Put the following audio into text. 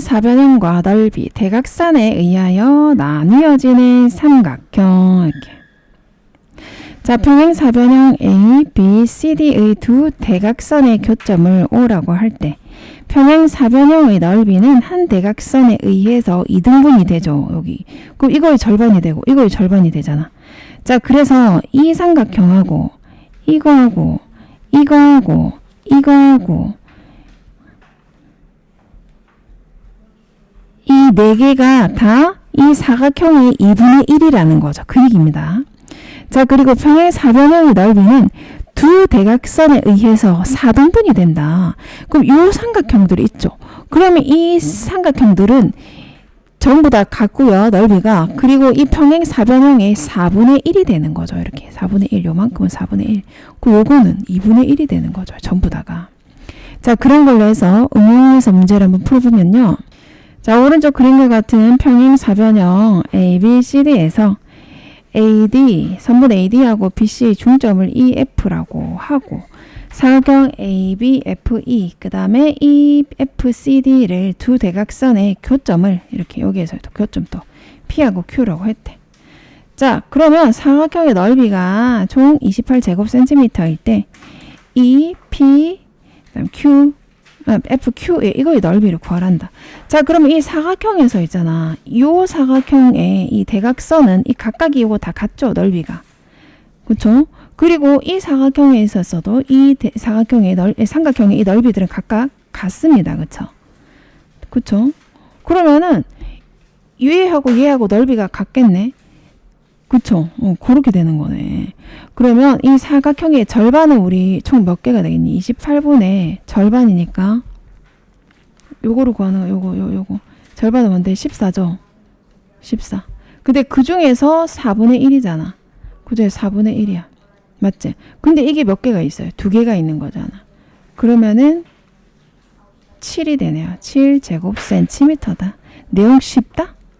평행사변형과 넓이, 대각선에 의하여 나뉘어지는 삼각형 이렇게. 자, 평행 사변형 A, B, C, D의 두 대각선의 교점을 O라고 할 때 평행 사변형의 넓이는 한 대각선에 의해서 이등분이 되죠. 여기. 그럼 이거의 절반이 되고 이거의 절반이 되잖아. 자, 그래서 이 삼각형하고 이거하고 이거하고 이거하고 이 네 개가 다 이 사각형의 2분의 1이라는 거죠. 그 얘기입니다. 자, 그리고 평행 사변형의 넓이는 두 대각선에 의해서 4등분이 된다. 그럼 이 삼각형들이 있죠. 그러면 이 삼각형들은 전부 다 같고요. 넓이가. 그리고 이 평행 사변형의 4분의 1이 되는 거죠. 이렇게 4분의 1. 요만큼은 4분의 1. 그 요거는 2분의 1이 되는 거죠. 전부 다가. 자, 그런 걸로 해서 응용해서 문제를 한번 풀어보면요. 자, 오른쪽 그림과 같은 평행 사변형 A, B, C, D에서 AD, 선분 AD하고 BC의 중점을 EF라고 하고 사각형 AB, FE, 그 다음에 EFCD를 두 대각선의 교점을 이렇게 여기에서 또 교점 또 P하고 Q라고 했대. 자, 그러면 사각형의 넓이가 총 28제곱센티미터일 때 E, Q, 아, FQ 예, 이거의 넓이를 구하란다. 자, 그러면 이 사각형에서 있잖아. 요 사각형의 이 대각선은 이 각각이 이거 다 같죠, 넓이가. 그쵸? 그리고 이 사각형에 있어서도 이 대- 사각형의 넓, 예, 삼각형의 이 넓이들은 각각 같습니다. 그쵸? 그쵸? 그러면은 얘하고 얘하고 넓이가 같겠네. 그쵸? 어, 그렇게 되는 거네. 그러면 이 사각형의 절반은 우리 총 몇 개가 되겠니? 28분의 절반이니까. 요거로 구하는 거 요거 요 요거. 절반은 뭔데? 14죠? 14 근데 그 중에서 4분의 1이잖아. 그죠 4분의 1이야. 맞지? 근데 이게 몇 개가 있어요? 두 개가 있는 거잖아. 그러면은 7이 되네요. 7제곱 센티미터다. 내용 쉽다